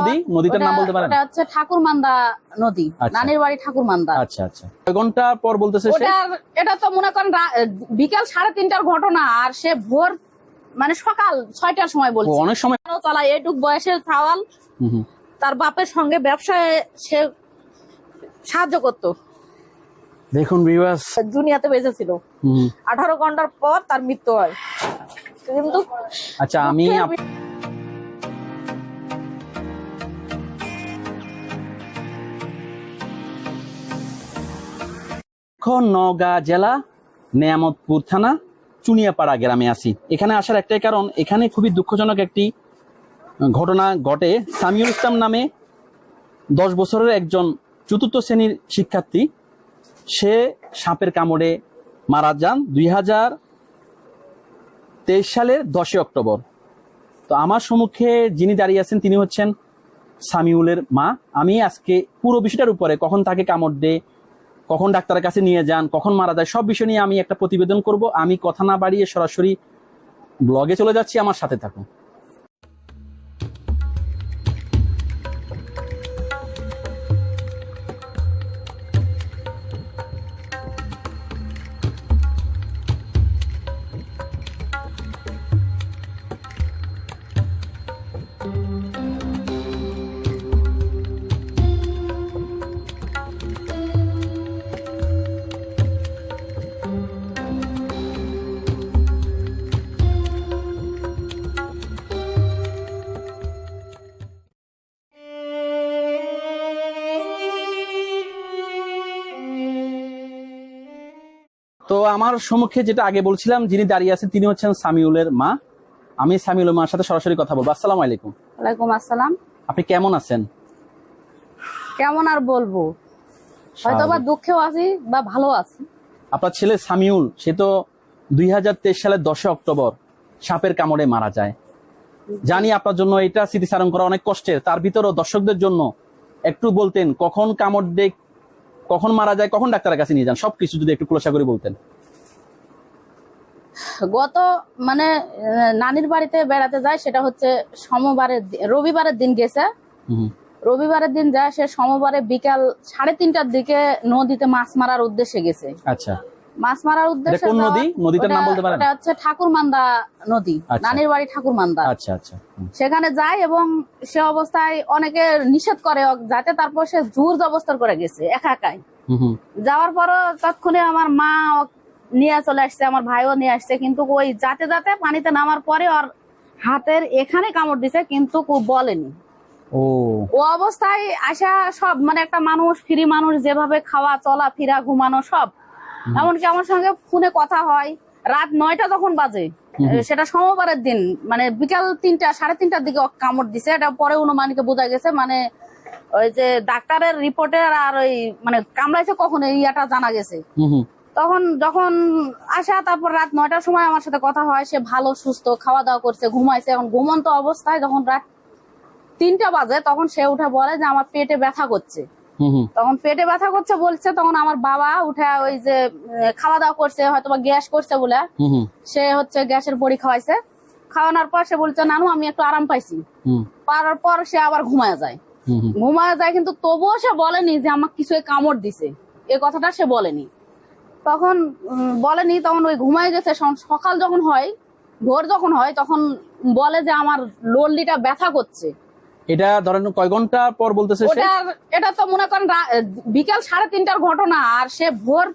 নদী? নদীটার নাম বলতে পারেন? ওটা হচ্ছে ঠাকুরমান্দা নদী আচ্ছা। নানির বাড়ি ঠাকুরমান্দা। আচ্ছা আচ্ছা। ঘণ্টা পর বলতেছে সে? ওটা এটা তো মনে করেন বিকাল সাড়ে তিনটার ঘটনা আর সে ভোর মানে সকাল ছয়টার সময় বলছে। অনেক সময় চালায় এটুক বয়সের হুম। তার বাপের সঙ্গে ব্যবসায় সে সাহায্য করত। দেখুন বিবাস দুনিয়াতে বেঁচে ছিল আঠারো ঘণ্টার পর তার মৃত্যু হয়। কিন্তু আচ্ছা আমি নওগাঁ জেলা, নেয়ামতপুর থানা, চুনিয়াপাড়া গ্রামে আছি। এখানে আসার একটাই কারণ, এখানে খুবই দুঃখজনক একটি ঘটনা ঘটে। সামিউল ইসলাম নামে দশ বছরের একজন চতুর্থ শ্রেণির শিক্ষার্থী, সে সাপের কামড়ে মারা যান দুই হাজার তেইশ সালের দশই অক্টোবর। তো আমার সম্মুখে যিনি দাঁড়িয়ে আছেন, তিনি হচ্ছেন সামিউলের মা। আমি আজকে পুরো বিষয়টার উপরে কখন তাকে কামড় দেয় কখন ডাক্তারের কাছে নিয়ে যান, কখন মারা যায়, সব বিষয় নিয়ে আমি একটা প্রতিবেদন করব। আমি কথা না বাড়িয়ে সরাসরি ব্লগে চলে যাচ্ছি, আমার সাথে থাকুন। তো আমার সম্মুখে যেটা আগে বলছিলাম যিনি দাঁড়িয়ে আছেন তিনি হচ্ছেন সামিউলের মা। আমি সামিউলের মার সাথে সরাসরি কথা বলব। আসসালামু আলাইকুম। ওয়ালাইকুম আসসালাম। আপনি কেমন আছেন? কেমন আর বলব? হয়তো বা দুঃখেও আছি বা ভালো আছি। আপনার ছেলে সামিউল সে তো দুই হাজার তেইশ সালের দশই অক্টোবর সাপের কামড়ে মারা যায়। জানি আপনার জন্য এটা স্মৃতিচারণ করা অনেক কষ্টের। তার ভিতরেও দর্শকদের জন্য একটু বলতেন কখন কামড় দেখ কখন মারা যায় কখন ডাক্তারের কাছে নিয়ে যান সবকিছু যদি একটু খোলাসা করে বলতেন। গত মানে নানির বাড়িতে বেড়াতে যায় সেটা হচ্ছে সোমবারের রবিবারের দিন গেছে। রবিবারের দিন যায় সে সোমবারে বিকাল সাড়ে তিনটার দিকে নদীতে মাছ মারার উদ্দেশ্যে গেছে। আচ্ছা। মাছ মারার উদ্দেশ্যে কোন নদী? নদীটার নাম বলতে পারেন? ওটা হচ্ছে ঠাকুরমান্দা নদী আচ্ছা। নানির বাড়ি ঠাকুরমান্দা। আচ্ছা আচ্ছা। সেখানে যায় এবং সে অবস্থায় অনেকে নিষেধ করে যাতে তারপর সে জোর জবস্তর করে গেছে একা একাই। হুম, হুম, যাওয়ার পরও তৎক্ষণে আমার মা নিয়ে চলে আসছে আমার ভাইও নিয়ে আসছে কিন্তু ওই যাতে যাতে পানিতে নামার পরে ওর হাতের এখানে কামড় দিছে কিন্তু বলেনি। ও। ও অবস্থায় আসা সব মানে একটা মানুষ ফ্রি মানুষ যেভাবে খাওয়া চলা ফিরা ঘুমানো সব এমনকি আমার সঙ্গে ফোনে কথা হয়। রাত নয়টা যখন বাজে। সেটা সোমবারের দিন মানে বিকাল তিনটা সাড়ে তিনটার দিকে কামড় দিছে। এটা পরে অনুমানিকে বোঝা গেছে মানে ওই যে ডাক্তারের রিপোর্টের আর ওই মানে কামড়াইছে কখন এই ইয়াটা জানা গেছে। তখন যখন আসা তারপর রাত নয়টার সময় আমার সাথে কথা হয়। সে ভালো সুস্থ খাওয়া দাওয়া করছে ঘুমাইছে। এখন ঘুমন্ত অবস্থায় যখন রাত তিনটা বাজে তখন সে উঠে বলে যে আমার পেটে ব্যথা করছে। তখন পেটে ব্যথা করছে বলছে তখন আমার বাবা উঠে ওই যে খাওয়া দাওয়া করছে হয়তো বা গ্যাস করছে বলে। সে হচ্ছে গ্যাসের বড়ি খাওয়াইছে। খাওয়ানোর পর সে বলছে নানু আমি একটু আরাম পাইছি। পারার পর সে আবার ঘুমায় যায়। ঘুমায় যায় কিন্তু তবুও সে বলেনি যে আমাকে কিছু কামড় দিছে। এ কথাটা সে বলেনি। তখন বলেনি তখন ওই ঘুমায় গেছে। সকাল যখন হয় ভোর যখন হয় তখন বলে যে আমার লল্লিটা ব্যথা করছে। এটা ধরেন কয় ঘণ্টা পর বলতেছে এটা তো মনে করেন বিকাল সাড়ে তিনটার ঘটনা আর সে ভোর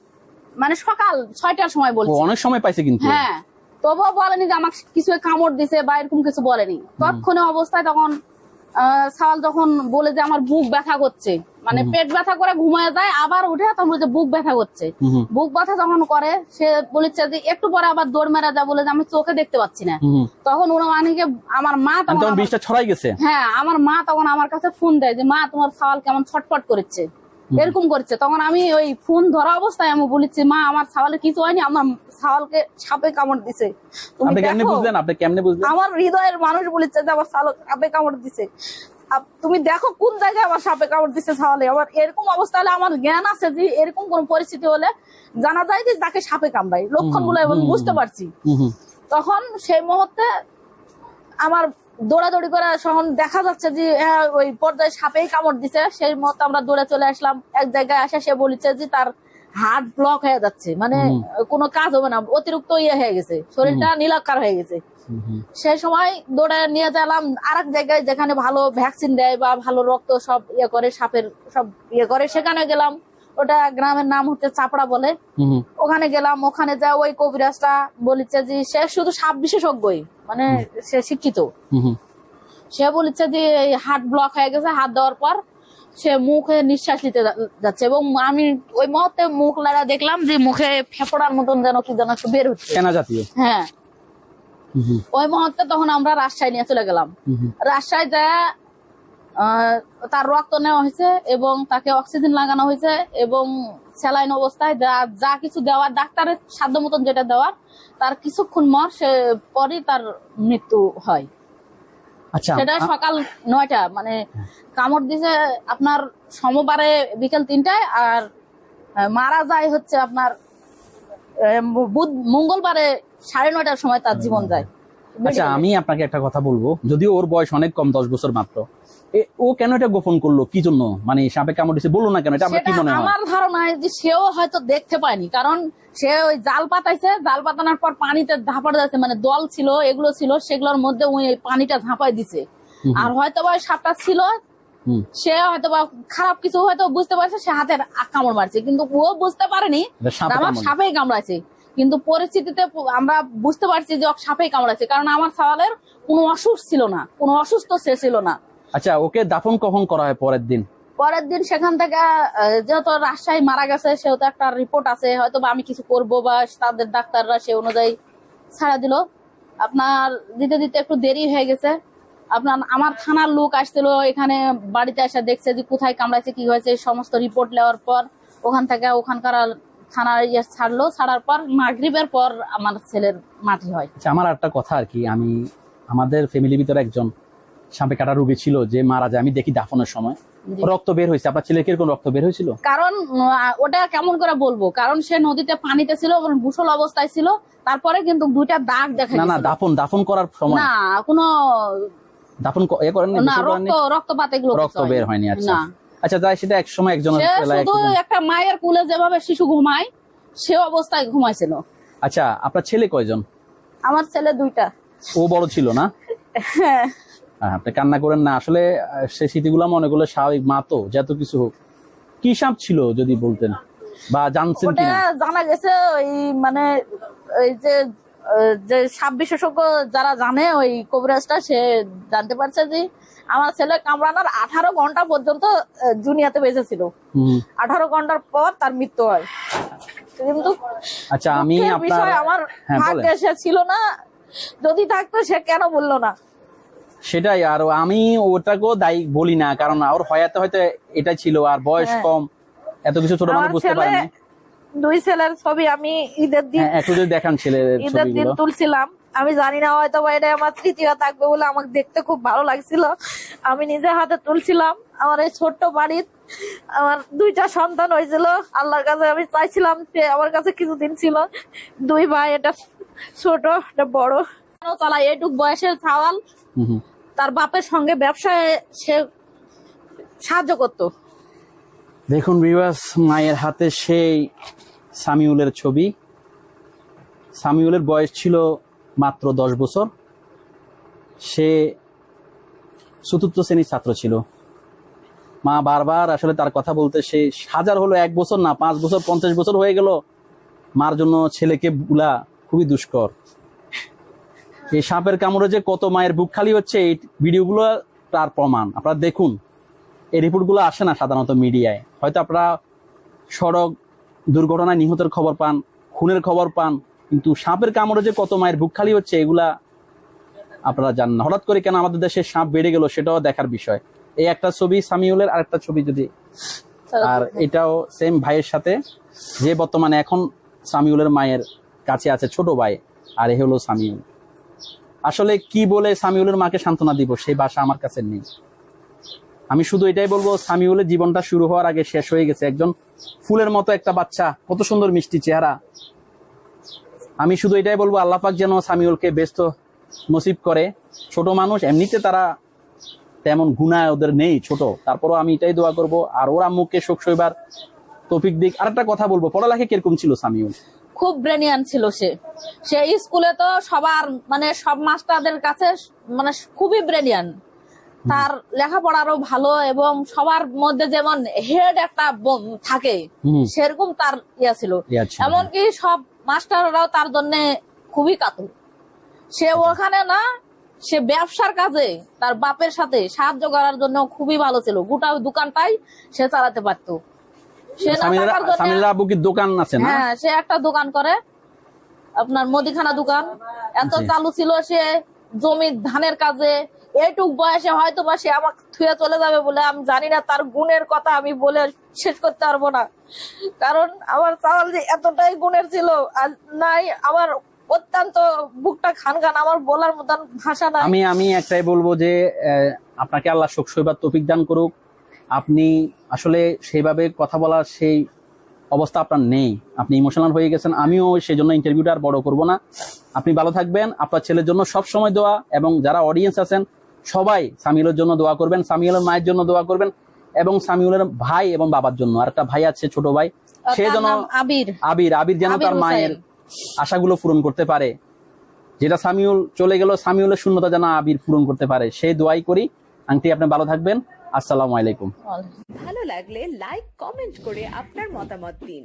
মানে সকাল ছয়টার সময় বলছে। অনেক সময় পাইছে কিন্তু। হ্যাঁ তবুও বলেনি যে আমাকে কিছু কামড় দিছে বা এরকম কিছু বলেনি। তৎক্ষণে অবস্থায় তখন সাওয়াল যখন বলে যে আমার বুক ব্যথা করছে। মানে পেট ব্যথা করে ঘুমায় যায় আবার উঠে তখন বলে যে বুক ব্যথা করছে। বুক ব্যথা যখন করে সে বলেছে যে একটু পরে আবার দৌড় মেরা যা বলে যে আমি চোখে দেখতে পাচ্ছি না। তখন উনুমানিকে আমার মা তখন বিষটা ছড়াই গেছে। হ্যাঁ আমার মা তখন আমার কাছে ফোন দেয় যে মা তোমার ছাওয়াল কেমন ছটফট করছে? এরকম করছে। তখন আমি ওই ফোন ধরা অবস্থায় আমি বলেছি মা আমার ছাওয়ালে কিছু হয়নি আমার ছাওয়ালকে সাপে কামড় দিছে। তুমি আপনি কেমনে বুঝলেন? আপনি কেমনে বুঝলেন? আমার হৃদয়ের মানুষ বলেছে যে আমার সাপে কামড় দিছে। তুমি দেখো কোন জায়গায় আমার সাপে কামড় দিছে ছাওয়ালে। আমার এরকম অবস্থা হলে আমার জ্ঞান আছে যে এরকম কোন পরিস্থিতি হলে জানা যায় যে তাকে সাপে কামড়ায়। লক্ষণগুলো এবং বুঝতে পারছি। তখন সেই মুহূর্তে আমার দৌড়াদৌড়ি করে যখন দেখা যাচ্ছে যে হ্যাঁ, ওই পর্দায় সাপেই কামড় দিছে। সেই মতো আমরা দৌড়ে চলে আসলাম। এক জায়গায় আসে সে বলেছে যে তার হার্ট ব্লক হয়ে যাচ্ছে মানে। কোনো কাজ হবে না অতিরিক্ত ইয়ে হয়ে গেছে শরীরটা নীলাকার হয়ে গেছে হুম। সময় দৌড়ে নিয়ে গেলাম আর এক জায়গায় যেখানে ভালো ভ্যাকসিন দেয় বা ভালো রক্ত সব ইয়ে করে সাপের সব ইয়ে করে সেখানে গেলাম ওটা গ্রামের নাম হচ্ছে চাপড়া বলে। ওখানে গেলাম ওখানে যা ওই কবিরাজটা বলেছে যে সে শুধু সাপ বিশেষজ্ঞই মানে সে শিক্ষিত। সে বলেছে যে হার্ট ব্লক হয়ে গেছে হাত দেওয়ার পর সে মুখে নিঃশ্বাস নিতে যাচ্ছে এবং আমি ওই মুহূর্তে মুখ লাগা দেখলাম যে মুখে ফেপড়ার মতন যেন কি যেন একটু বের হচ্ছে। জাতীয়। হ্যাঁ। ওই মুহূর্তে তখন আমরা রাজশাহী নিয়ে চলে গেলাম। রাজশাহী যায় তার রক্ত নেওয়া হয়েছে এবং তাকে অক্সিজেন লাগানো হয়েছে এবং স্যালাইন অবস্থায় যা যা কিছু দেওয়ার ডাক্তারের সাধ্য মতন যেটা দেওয়ার তার কিছুক্ষণ মর সে পরই তার মৃত্যু হয়। সেটা সকাল নয়টা মানে কামড় দিছে আপনার সমবারে বিকেল তিনটায় আর মারা যায় হচ্ছে আপনার বুধ মঙ্গলবারে সাড়ে নয়টার সময় তার জীবন যায়। আচ্ছা আমি আপনাকে একটা কথা বলব। যদিও ওর বয়স অনেক কম দশ বছর মাত্র। ও কেন এটা গোপন করল? কি জন্য? মানে সাপে কামড় দিছে বলল না কেন? এটা আপনার কি মনে হয়? আমার ধারণায় যে সেও হয়তো দেখতে পায়নি কারণ সে ওই জাল পাতাইছে জাল পাতানোর পর পানিতে ঝাঁপাড়া যাচ্ছে মানে দল ছিল এগুলো ছিল সেগুলোর মধ্যে ওই পানিটা ঝাঁপাই দিছে। আর হয়তো বা ওই সাপটা ছিল সে হয়তো বা খারাপ কিছু হয়তো বুঝতে পারছে সে হাতের কামড় মারছে কিন্তু ও বুঝতে পারেনি আমার সাপেই কামড়াছে কিন্তু পরিস্থিতিতে আমরা বুঝতে পারছি যে সাপেই কামড়াচ্ছে কারণ আমার সওয়ালের কোনো অসুখ ছিল না কোনো অসুস্থ সে ছিল না। আচ্ছা ওকে দাফন কখন করা হয় পরের দিন? পরের দিন সেখান থেকে যেহেতু রাজশাহী মারা গেছে সেহেতু একটা রিপোর্ট আছে হয়তো বা আমি কিছু করব বা তাদের ডাক্তাররা সে অনুযায়ী ছাড়া দিল। আপনার দিতে দিতে একটু দেরি হয়ে গেছে। আপনার আমার থানার লোক আসছিল এখানে বাড়িতে এসে দেখছে যে কোথায় কামড়াইছে কি হয়েছে সমস্ত রিপোর্ট নেওয়ার পর ওখান থেকে ওখানকার থানার ইয়ে ছাড়লো ছাড়ার পর মাগরিবের পর আমার ছেলের মাটি হয়। আচ্ছা আমার একটা কথা আর কি আমি আমাদের ফ্যামিলির ভিতরে একজন সাপে কাটা রোগী ছিল যে মারা যায় আমি দেখি দাফনের সময়। রক্ত বের হয়েছে আপনার ছেলের কীরকম রক্ত বের হয়েছিল? কারণ ওটা কেমন করে বলব কারণ সে নদীতে পানিতে ছিল গুসল অবস্থায় ছিল তারপরে কিন্তু দুইটা দাগ দেখা না না দাফন দাফন করার সময়। না কোনো দাফন এ করেন না রক্ত রক্তপাত এগুলো রক্ত বের হয়নি। আচ্ছা। আচ্ছা যাই সেটা এক সময় একজন- একটা মায়ের কুলে যেভাবে শিশু ঘুমায় সে অবস্থায় ঘুমাইছিল। আচ্ছা আপনার ছেলে কয়জন? আমার ছেলে দুইটা। ও বড় ছিল না? হ্যাঁ। আপনি কান্না করেন না। আসলে সেই স্মৃতিগুলো মনে করলে স্বাভাবিক। মা তো যত কিছু হোক। কি সাপ ছিল যদি বলতেন? বা জানছেন জানা গেছে ওই মানে ওই যে যে সাপ বিশেষজ্ঞ যারা জানে ওই কবিরাজটা সে জানতে পারছে যে আমার ছেলে কামড়ানোর আঠারো ঘণ্টা পর্যন্ত আহ, দুনিয়াতে বেঁচে ছিল আঠারো ঘণ্টার পর তার মৃত্যু হয়। কিন্তু আচ্ছা আমি বিষয় আমার হ্যাঁ, ভাগ্যে সে ছিল না। যদি থাকতো সে কেন বলল না? সেটাই আর আমি ওটাকেও দায়ী বলি না কারণ ওর হয়াতে হয়তো এটা ছিল আর বয়স হ্যাঁ। কম। এত কিছু ছোট মানুষ বুঝতে পারেনি। দুই ছেলের ছবি আমি ঈদের দিন হ্যাঁ একটু যদি দেখান ছেলের ঈদের দিন তুলছিলাম। আমি জানি না হয়তো বা এটা আমার তৃতীয় থাকবে বলে আমাকে দেখতে খুব ভালো লাগছিল। আমি নিজে হাতে তুলছিলাম। আমার এই ছোট্ট বাড়ির আমার দুইটা সন্তান হয়েছিল। আল্লাহর কাছে আমি চাইছিলাম যে আমার কাছে কিছুদিন ছিল। দুই ভাই এটা ছোট এটা বড়। চালা এইটুক বয়সের ছাওয়াল। তার বাপের সঙ্গে ব্যবসায় সে সাহায্য করতো। দেখুন বিবাস মায়ের হাতে সেই সামিউলের ছবি। সামিউলের বয়স ছিল মাত্র দশ বছর। সে চতুর্থ শ্রেণির ছাত্র ছিল। মা বারবার আসলে তার কথা বলতে সে হাজার হলো, এক বছর না, পাঁচ বছর, পঞ্চাশ বছর হয়ে গেল। মার জন্য ছেলেকে বুলা খুবই দুষ্কর। এই সাপের কামড়ে যে কত মায়ের বুক খালি হচ্ছে, এই ভিডিওগুলো তার প্রমাণ। আপনারা দেখুন, এই রিপোর্টগুলো আসে না সাধারণত মিডিয়ায়। হয়তো আপনারা সড়ক দুর্ঘটনায় নিহতের খবর পান, খুনের খবর পান, কিন্তু সাপের কামড়ে যে কত মায়ের বুক খালি হচ্ছে, এগুলা আপনারা জানেন না। হঠাৎ করে কেন আমাদের দেশে সাপ বেড়ে গেল সেটাও দেখার বিষয়। এই একটা ছবি সামিউলের আর একটা ছবি যদি আর এটাও সেম ভাইয়ের সাথে যে বর্তমানে এখন সামিউলের মায়ের কাছে আছে ছোট ভাই আর এ হলো সামিউল। আসলে কি বলে সামিউলের মাকে সান্ত্বনা দিব? সেই ভাষা আমার কাছে নেই। আমি শুধু এটাই বলব সামিউলের জীবনটা শুরু হওয়ার আগে শেষ হয়ে গেছে। একজন ফুলের মতো একটা বাচ্চা কত সুন্দর মিষ্টি চেহারা। আমি শুধু এটাই বলব আল্লাহ পাক যেন সামিউলকে ব্যস্ত নসিব করে। ছোট মানুষ এমনিতে তারা তেমন গুণায় ওদের নেই ছোট। তারপরও আমি এটাই দোয়া করব আর ওর আম্মুকে শোক শৈবার তৌফিক দিক। আর একটা কথা বলব পড়ালেখা কীরকম ছিল সামিউল? খুব ব্রেনিয়ান ছিল সে। সে স্কুলে তো সবার মানে সব মাস্টারদের কাছে মানে খুবই ব্রেনিয়ান তার লেখাপড়ারও ভালো এবং সবার মধ্যে যেমন হেড একটা থাকে সেরকম তার ইয়া ছিল। ইয়া ছিল। এমনকি সব মাস্টাররাও তার জন্য খুবই কাতর। সে ওখানে না সে ব্যবসার কাজে তার বাপের সাথে সাহায্য করার জন্য খুবই ভালো ছিল। গোটা দোকানটাই সে চালাতে পারতো। সে দোকান আছে হ্যাঁ সে একটা দোকান করে। আপনার মুদিখানা দোকান। এত চালু ছিল সে জমি ধানের কাজে। এইটুক বয়সে হয়তো বা সে আমাকে থুয়ে চলে যাবে বলে আমি জানি না তার গুণের কথা আমি বলে শেষ করতে পারব না। কারণ আমার চাওয়াল যে এতটাই গুণের ছিল আর নাই আমার অত্যন্ত বুকটা খান খান আমার বলার মতন ভাষা নাই। আমি আমি একটাই বলব যে আপনাকে আল্লাহ শোক শৈবার তৌফিক দান করুক। আপনি আসলে সেইভাবে কথা বলার সেই অবস্থা আপনার নেই। আপনি ইমোশনাল হয়ে গেছেন আমিও সেই জন্য ইন্টারভিউটা আর বড় করব না। আপনি ভালো থাকবেন আপনার ছেলের জন্য সব সময় দোয়া এবং যারা অডিয়েন্স আছেন সবাই সামিউলের জন্য দোয়া করবেন সামিউলের মায়ের জন্য দোয়া করবেন এবং সামিউলের ভাই এবং বাবার জন্য। আর একটা ভাই আছে ছোট ভাই। সে যেন আবির। আবির আবির যেন তার মায়ের। আশাগুলো পূরণ করতে পারে। যেটা সামিউল চলে গেল, সামিউলের শূন্যতা যেন আবির পূরণ করতে পারে। সেই দোয়াই করি। আংটি, আপনি ভালো থাকবেন। আসসালামু আলাইকুম। ভালো লাগলে লাইক, কমেন্ট করে আপনার মতামত দিন।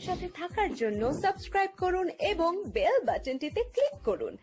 সাথে থাকার জন্য সাবস্ক্রাইব করুন এবং বেল বাটনটিতে ক্লিক করুন।